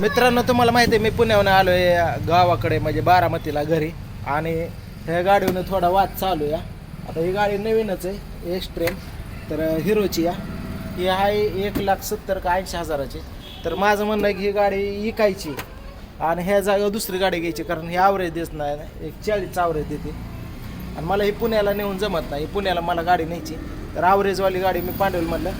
मित्रांनो तुम्हाला माहिती आहे मी पुण्याहून आलो आहे गावाकडे म्हणजे बारामतीला घरी. आणि ह्या गाडीवरून थोडा वाद चालू आहे. आता ही गाडी नवीनच आहे एक्स्ट्रेम तर हिरोची या. ही आहे एक लाख सत्तर का ऐंशी हजाराची. तर माझं म्हणणं आहे की ही गाडी विकायची आणि ह्या जागेवर दुसरी गाडी घ्यायची कारण ही आवरेज देत नाही एक चाळीस आवरेज देते. आणि मला ही पुण्याला नेऊन जमत नाही. पुण्याला मला गाडी न्यायची. तर आवरेजवाली गाडी मी पांडवल म्हणलं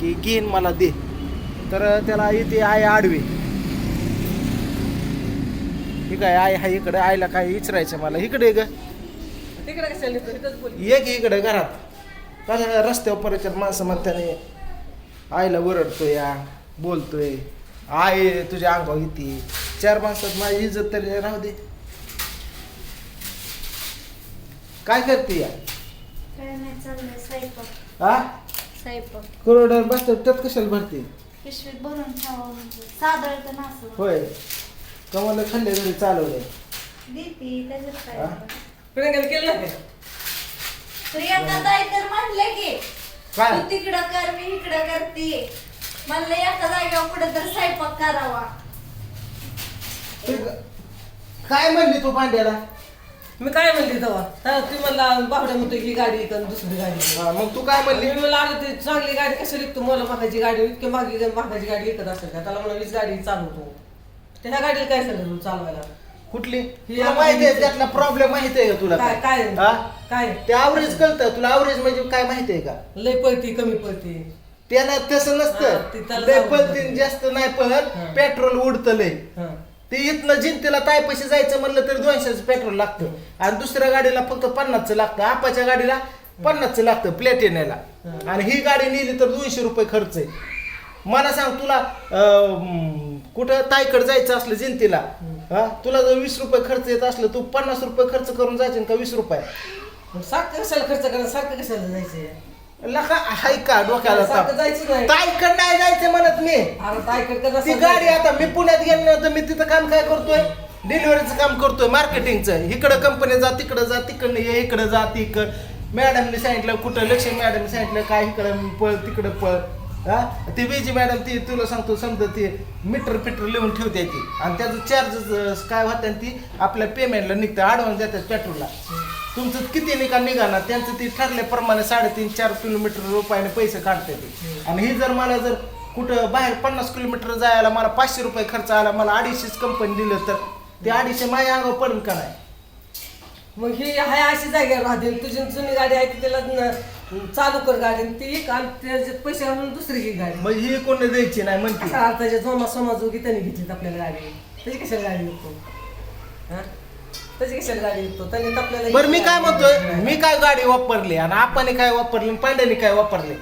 की घेईन मला दे. तर त्याला इथे आहे आडवी. ठीक आहे आई हा इकडे आईला काय विचारायचं मला? इकडे ग. तिकडे कशाला नेतो? इथंच बोल. ये की इकडे घरात. कसं रस्त्यावर परिचर माणसं म्हणताने आईला ओरडतोय या. बोलतोय. आई तुझ्या अंगावर येते. चार माणसात माझी इज्जत तरी राहू दे. काय करते या? काय नाही चाललंय स्वयंपाक. हा स्वयंपाक. करोडर बसतो त्यात कशाला भरते? पिशवीत भरून ठेवा म्हणजे सादळ तर नसलं होय. कमल खाल्ले घरी चालवले देते त्याच्यात काय हा? केलं नाही? प्रियंका ताई तर म्हणले की काय? तू तिकडं कर मी इकडं करते. म्हणलं एका जागेवर कुठं तर स्वयंपाक करावा. तू काय म्हणली तू पांड्याला मी काय म्हणते तेव्हा? तेव्हा ती म्हणला बापड्या म्हणतो ही गाडी इथं आणि दुसरी गाडी. हा, मग तू काय म्हणली? मी म्हणलं अरे ते चांगली गाडी कशाला विकतो? मला मागायची गाडी इतकी मागे मागायची गाडी विकत असेल का? त्याला म्हणा वीस गाडी चालवतो. त्या ह्या गाडीला काय सांगितलं तू चालवायला? कुठली? तुला माहिती आहे. त्यातला प्रॉब्लेम माहिती आहे का तुला काय काय? हा? काय? ते आवरेज कळतं. तुला आवरेज म्हणजे काय माहिती आहे का? लय पळती कमी पळती. त्याला तसं हा, ते नसतं त्याला लय दे. जास्त नाही पळत. पेट्रोल उडतं लय. हा. ते इथनं जिंतीला तायपाशी जायचं म्हणलं तर दोनशेच पेट्रोल लागतं. आणि दुसऱ्या गाडीला फक्त पन्नासचं लागतं. आपाच्या गाडीला पन्नासचं लागतं प्लॅटिनाला. आणि ही गाडी नेली तर दोनशे रुपये खर्च आहे. मला सांग तुला अं, कुठं ताईकडे जायचं असलं जिंतीला हा? तुला जर वीस रुपये खर्च येत असलं तू पन्नास रुपये खर्च करून जायचे का वीस रुपये? मग सारखं कशाला खर्च करा सारखं कशाला जायचंय लका हाय का डोक्याला सारखं जायचं नाही. ताईकडे नाही जायचं म्हणत मी. अरे काय करत ती गाडी आता मी पुण्यात गेलो नव्हतं मी तिथं काम काय करतोय? डिलिव्हरीचं काम करतोय मार्केटिंगचं. इकडं कंपनी जा तिकडं जा तिकडं ये इकडं जा तिकडं. मॅडमने सांगितलं कुठं लक्ष्मी मॅडमने सांगितलं काय इकडं पळ तिकडं पळ. हा? ती बीजी मॅडम ती तुला सांगतो समजा ती मीटर पिटर लिहून ठेवते ती. आणि त्याचं चार्जेस काय होतं आणि ती आपल्या पेमेंटला निघतं ॲडव्हान्स देतात पेट्रोलला तुमचं किती निकाल निघाणार त्यांचं ती ठरल्याप्रमाणे साडेतीन चार किलोमीटर रुपयाने पैसे काढते ते. आणि ही जर मला जर कुठं बाहेर पन्नास किलोमीटर जायला मला पाचशे रुपये खर्च आला मला अडीचशेच कंपनी दिलं तर ते अडीचशे माझ्या अंगावर पडेल का नाही? मग ही हाय अशी जागेवर राहते तुझी जुनी गाडी आहे ती त्याला न- चालू कर गाडी. आणि ती एक आणि त्याच्यात पैसे घालून दुसरी घे गाडी. मग ही कोणी द्यायची नाही म्हणते. असा अर्थाच्या जोमा समाजोगी त्यांनी घेतलीत आपल्याला गाडी. त्याची कशाला गाडी विकतो हा? त्याची कशाला गाडी विकतो त्यांनी तर आपल्याला बरं मी काय म्हणतोय? मी काय गाडी वापरली? आणि आपण काय वापरली? आणि पांड्याने काय वापरले?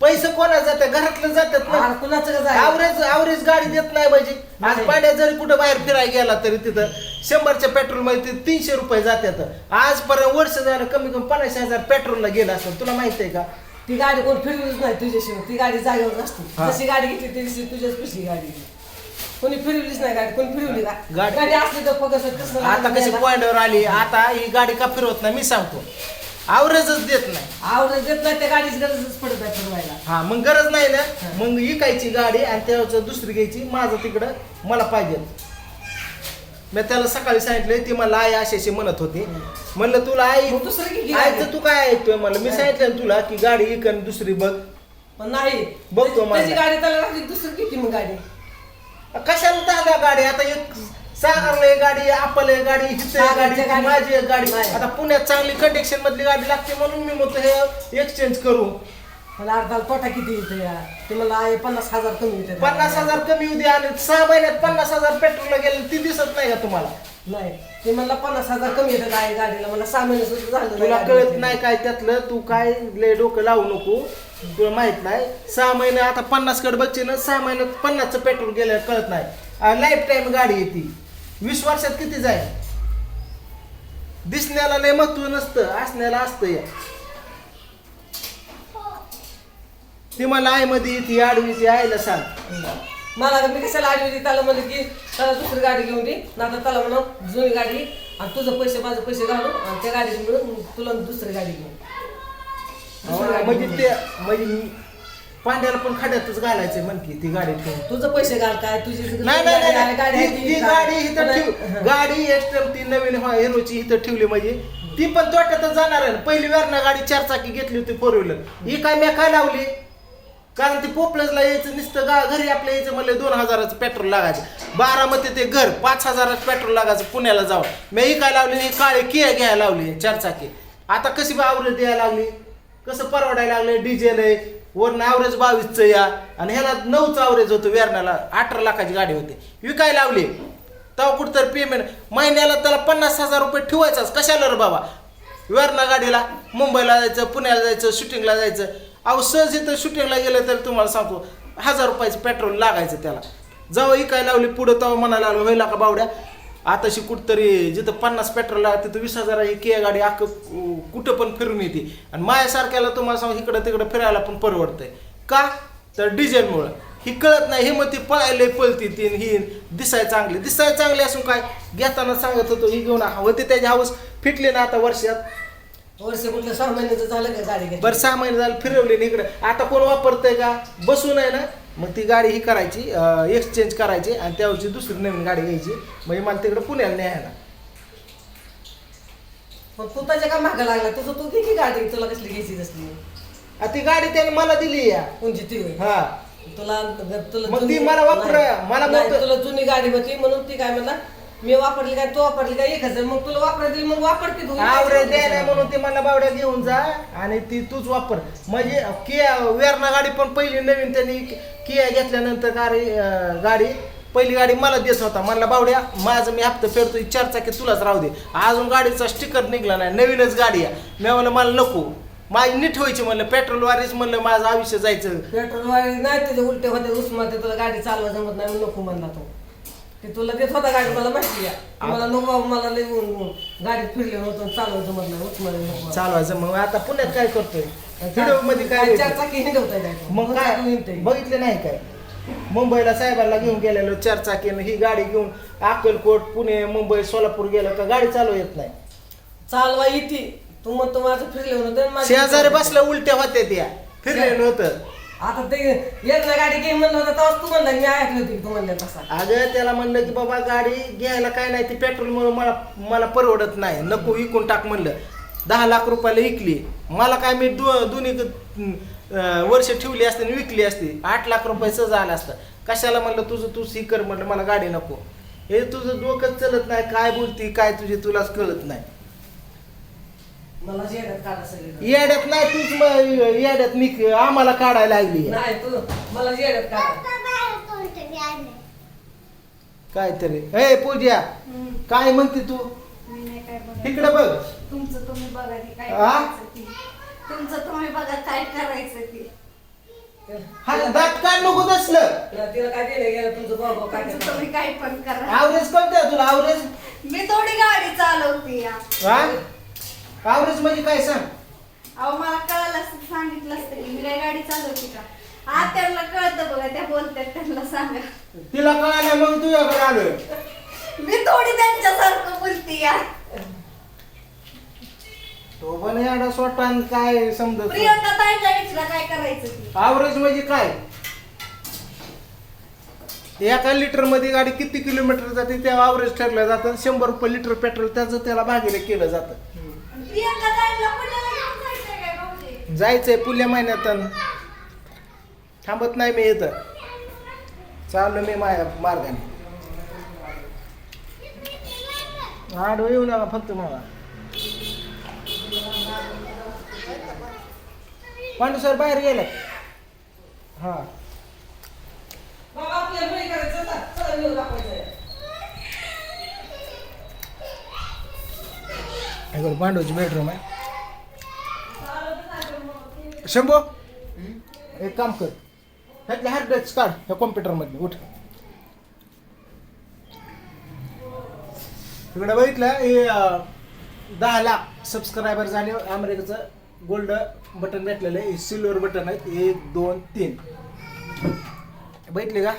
पैसे कोणा जाते? घरातलं जातात ना. कुणाचं आवरेज आवरेज गाडी देत नाही पाहिजे. आज. पाड्या जरी कुठं बाहेर फिरायला गेला तरी तिथं शंभरच्या पेट्रोलमध्ये तीनशे रुपये जातात. आजपर्यंत वर्ष झालं कमी कमी पन्नास हजार पेट्रोलला गेलं असं तुला माहिती आहे का? ती गाडी कोण फिरवलीच नाही तुझ्याशिवाय. ती गाडी जागेवर असते. जशी गाडी घेतली ती तुझ्याच पिशवी गाडी कोणी फिरवलीच नाही गाडी. कोणी फिरवली का? गाडी- असली तर फक्त आता कशी पॉइंटवर आली? आता ही गाडी का फिरवत नाही? मी सांगतो. आवरेजच देत नाही. आवडत देत नाही त्या गाडीची गरजच पडत नाही फिरवायला. हा मग गरज नाही ना? मग विकायची गाडी आणि त्याचं दुसरी घ्यायची माझं तिकडं मला पाहिजे. मी त्याला सकाळी सांगितलं ती मला आई अशी अशी म्हणत होती. म्हणलं तुला आई मग दुसरी गाडी. आईचं तू काय ऐकतोय मला मी सांगितलं ना तुला की गाडी इकन दुसरी बघ. पण नाही. बघतो त्याची- मला. गाडी त्याला लागली दुसरी किती मग गाडी. कशाला दादा गाडी? आता एक सागरला एक गाडी आपल एक गाडी हिचं एक सागरच्या गाडी. गाडी- माझी एक गाडी. आता पुण्यात चांगली कंडिशन मधली गाडी लागते म्हणून मी म्हणतो हे एक्सचेंज करू. मला अर्धाला तोटा किती येतो या? ते मला आहे पन्नास हजार कमी येते पन्नास हजार कमी होऊ दे आणि सहा महिन्यात पन्नास हजार पेट्रोलला गेले ती दिसत नाही का तुम्हाला? नाही ते मला पन्नास हजार कमी येतात आहे गाडीला. मला सहा महिने सुद्धा झालं तुला कळत. नाही काय त्यातलं? तू काय लय डोकं लावू नको. तुला माहीत नाही. सहा महिने आता पन्नासकडे बघचे ना सहा महिन्यात पन्नासचं पेट्रोल गेलं कळत नाही. लाईफ टाईम गाडी येते वीस वर्षात किती जाईल? दिसण्याला लय महत्त्व नसतं असण्याला असतं या. ती मला आई मध्ये ती आडवी ती आईला सांग. मला मी कशाला आडवी देते? त्याला म्हणलं की त्याला दुसरी गाडी घेऊन दे नाहीतर त्याला म्हणा जुनी गाडी आणि तुझं पैसे माझं पैसे घालून आणि त्या गाडीची मिळून तुला दुसरी गाडी घेऊन म्हणजे ते म्हणजे पांड्याला पण खड्यातच घालायचंय म्हण की ती गाडी ठेवून. तुझं पैसे घाल काय? तुझी जी नाही नाही गाडी आहे, नाही, नाही ती-? गाडी इथं ठेव. गाडी एक्स्ट्रा ती नवीन हिरोची इथं ठेवली म्हणजे. ती पण तोट्यातच जाणार आहे. पहिली वेरणा गाडी चार चाकी घेतली होती फोर व्हीलर ही काय मी काय लावली? कारण ती पोपलजला यायचं नुसतं गा घरी आपल्या यायचं म्हणलं दोन हजाराचं पेट्रोल लागायचं. बारामती ते घर पाच हजाराचं पेट्रोल लागायचं पुण्याला जाऊन. मी ही काय लावली? ही काळी किया घ्यायला लावली चार चाकी. आता कशी बा आवरेज द्यायला लागली? कसं परवडायला लागलं? डिझेल आहे वरनं ॲव्हरेज बावीसचं या आणि ह्याला नऊचं ॲव्हरेज होतं वेरणाला अठरा लाखाची गाडी होती. विकाय लावली. तेव्हा कुठंतरी पेमेंट महिन्याला त्याला पन्नास हजार रुपये ठेवायचाच कशाला रे बाबा? वेरणा गाडीला मुंबईला जायचं पुण्याला जायचं शूटिंगला जायचं. अहो सहज इथं शूटिंगला गेलं तर तुम्हाला सांगतो हजार रुपयाचं पेट्रोल लागायचं त्याला. जेव्हा इकाय लावली पुढं तेव्हा म्हणायला लागलो व्हायला का बावड्या आताशी कुठंतरी जिथं पन्नास पेट्रोल लागतं तिथं वीस हजार ही के गाडी अख्खं कुठं पण फिरून येते. आणि माझ्यासारख्याला तुम्हाला सांगू इकडं तिकडं फिरायला पण परवडतंय. का? तर डिझेलमुळं ही कळत नाही ही मग ती पळायला पळती ती आणि ही दिसाय चांगली. दिसाय चांगली असून काय? घेताना सांगत होतो ही घेऊन होते त्याची हाऊस फिटली ना आता वर्षात. वर्ष कुठलं सहा महिन्याचं झालं का गाडी? बरं सहा महिने झालं फिरवली ना इकडं. आता कोण वापरतंय का? बसून आहे ना? मग ती गाडी ही करायची एक्सचेंज करायची आणि त्यावरची दुसरी नवीन गाडी घ्यायची. म्हणजे मला तिकडं पुण्याला न्यायला. पण तू त्याच्या का मागं लागला? तुझं तू घे की गाडी तुला कसली घ्यायची कसली आ ती गाडी त्याने मला दिली या. कोणची ती होय? हा. तुला तुला मग ती जुनी- मला वापर- नाही, मला नाही, तुला जुनी गाडी होती म्हणून ती काय म्हणला? मी वापरली काय तू वापरली काय एकच आहे. मग तुला वापरायला दिली मग वापरते तू. आवरे द्यायला म्हणून ती मला बावड्या घेऊन जा आणि ती तूच वापर. म्हणजे किया वेरणा गाडी पण पहिली नवीन त्यांनी किया घेतल्यानंतर गाडी अं, गाडी पहिली गाडी मला देत होता. म्हणला बावड्या माझं मी हप्ता फेरतो चार चाकी तुलाच राहू दे. अजून गाडीचा स्टिकर निघला नाही नवीनच गाडी आहे. मी म्हणलं मला नको. माझी नीट व्हायची म्हणलं पेट्रोल वारीच म्हणलं माझं आयुष्य जायचं. पेट्रोल वाले नाही तुझे उलटे होते उस्माते तुला गाडी चालवा जमत नाही म्हणून नको म्हणला तो. ते तुला देत होता गाडी मला माहिती आहे. मला नको बाबा, मला लई ऊन- ऊन. गाडीत फिरले होतो चालवा जमत नाही उस्माने नको. चालवायचं. मग आता पुण्यात काय करतोय? व्हिडिओमध्ये काय चार चाकी हिंडवताय काय तू? मग काय? हिंडतंय. बघितले नाही काय? मुंबईला साहेबांना घेऊन गेलेलो चार चाकीनं ही गाडी घेऊन अक्कलकोट पुणे मुंबई सोलापूर गेलं का गाडी चालू येत नाही. चालवा येते तू म्हणतो माझं फिरले होतं माझं- शेजारी बसल्या उलट्या होत्या त्या. फिरले नव्हतं. आता ते येत ना गाडी घे म्हणलं होतं तेव्हा तू म्हणला मी ऐकलं होती तू म्हणलं तसा. अगं त्याला म्हणलं की बाबा गाडी घ्यायला काय नाही ती पेट्रोलमुळे मला मला परवडत नाही. नको विकून टाक म्हणलं. दहा लाख रुपयाला विकली. मला काय मी दो दोन्ही अं, वर्ष ठेवली असते आणि विकली असती. आठ लाख रुपये सहज आला असतं. कशाला म्हणलं तुझं तू सी कर म्हणलं मला गाडी नको. हे तुझं डोकं चलत नाही. काय बोलती काय तुझे तुलाच कळत नाही. मला जेवणात काढा सगळं येड्यात नाही तूच म- येड्यात मी आम्हाला काढायला लागली. नाही तू मला जेवणात काढा. काय तरी हे पूजा. काय म्हणते तू? मी नाही काय बघत. इकडे बघ. तुमचं तुम्ही बघा की काय आ? करायचं ते. तुमचं तुम्ही बघा काय करायचं ते. हा दात काढ नको दसलं तिला काय दिलं गेलं तुमचं बाबा काय तुमचं करणार? तुम्ही काय पण करा. आवरेज कळतंय तुला? आवरेज मी थोडी गाडी चालवते या. हा आवरेज म्हणजे काय सांग? अहो मला कळालं असतं सांगितलं असतं की मी काय गाडी चालवते का? हा त्यांना कळतं बघा त्या बोलतात त्यांना सांगा. तिला कळालं मग तुझ्याकडे आलोय. मी थोडी त्यांच्यासारखं बोलते या. तो पण याडा स्वतः आणि काय समजत प्रियंका ताईला विचारा काय करायचं ते? आवरेज म्हणजे काय? एका लिटरमध्ये गाडी किती किलोमीटर जाते त्या आवरेज ठरलं जातं. शंभर रुपये लिटर पेट्रोल त्याचं त्याला भागीला केलं जातं. जायचंय काय भाऊजी? जायचंय पुढल्या महिन्यात थांबत नाही मी इथं. चाललो मी माझ्या मार्गाने. आडो येऊ नका फक्त मला. पांडू सर बाहेर गेले. हा बाबा आपल्याला बळी करायचं चला, चला नेऊन दाखवायचं. इकडे पांडूची बेडरूम आहे शंभो एक काम कर। ह्यातले हार्ड डिस्क काढ ह्या कॉम्प्युटर मधले उठ. इकडे बघितलं हे अं, दहा लाख सबस्क्रायबर झाले अमेरिकेचं गोल्ड बटन भेटलेलं आहे सिल्वर बटन आहे एक दोन तीन. बघितले का?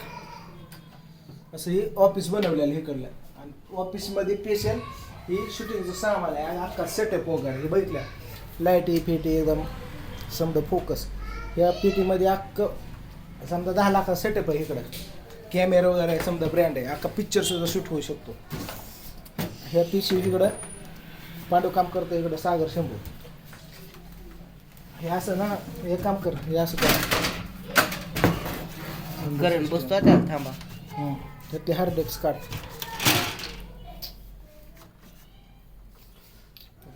असं हे ऑफिस बनवलेलं हे करलं आणि ऑफिसमध्ये पेशंट ही शूटिंगचं सामान आहे. आणि अख्खा सेटअप वगैरे हे बघितलं? लाईटी फिटी एकदम समजा फोकस ह्या पेटीमध्ये अख्खं समजा दहा लाखा सेटअप आहे इकडं. कॅमेरा वगैरे समजा ब्रँड आहे. अख्खा पिक्चर सुद्धा शूट होऊ शकतो. ह्या पिशी इकडं पांडू काम करतो इकडं सागर शंभू. हे असं ना हे काम कर. हे असं कर. करंट बसतो त्याला थांबा. हं. तर ते हार्ड डिस्क काढ.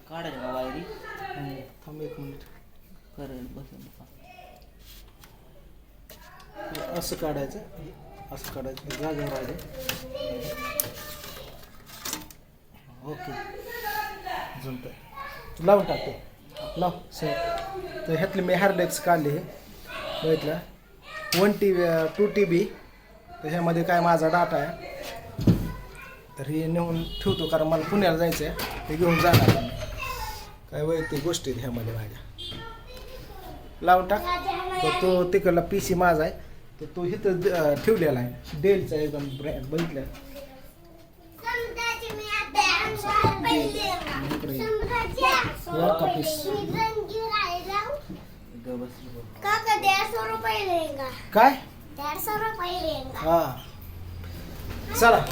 काढायचं का वायरी. थांब एक मिनिट. करंट बसून हे असं काढायचं. असं काढायचं. जागेवर राहिले ओके. जमतंय. लावून टाकते. लाव सर. तर ह्यातले मी हार्डेक्स काढले हे. बघितलं? One T B two T B तर ह्यामध्ये काय माझा डाटा आहे. तर हे नेऊन ठेवतो कारण मला पुण्याला जायचं आहे हे घेऊन जाणार. आहे काय वैयक्तिक गोष्टी आहेत ह्यामध्ये माझ्या. लावून टाक. तर तो तिकडला पी सी माझा आहे. तर तो इथं ठेवलेला आहे. डेलचा एकदम ब्रँड बघितलं. काय? हा. चला.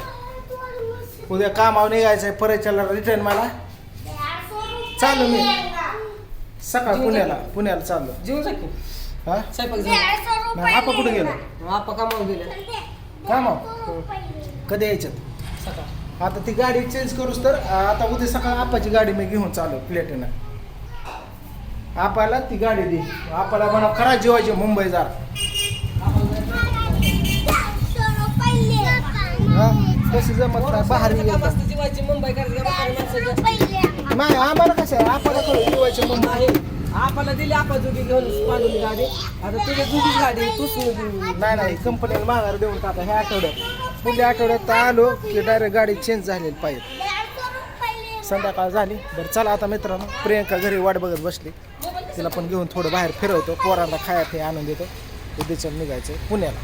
उद्या कामावर निघायचं आहे परच्याला रिटर्न मला. चालू मी. सकाळ पुण्याला पुण्याला चाललो जीवन जाकी हा? स्वयंपाक झाला. मग आपा कुठे गेलो? कामावर रुपये लेगा। कधी यायच्यात? सकाळ. आता ती गाडी चेंज करूस तर आता उद्या सकाळ आपाची गाडी मी घेऊन चालू प्लेटीनं. आपाला ती गाडी दे. आपाला म्हणा खरा जीवाची मुंबई जा। हा? तशी जमत नाही बाहेर का मुंबई करायची नाही आम्हाला कसं आहे? आपाला कळू जीवाची मुंबई नाही आपल्याला दिली आपा जुगी घेऊन पाडून गाडी. आता तुझी जुगीच गाडी तूच नाही नाही कंपनीला माघार देऊन टाका. ह्या आठवड्यात. पुढल्या आठवड्यात आलो की डायरेक्ट गाडी चेंज झालेली पाहिजे। संध्याकाळ झाली. बरं चला आता मित्रांनो प्रियंका घरी वाट बघत बसली. तिला पण घेऊन थोडं बाहेर फिरवतो. पोरांना खायला ते आणून देतो. उद्याच्या निघायचं पुण्याला.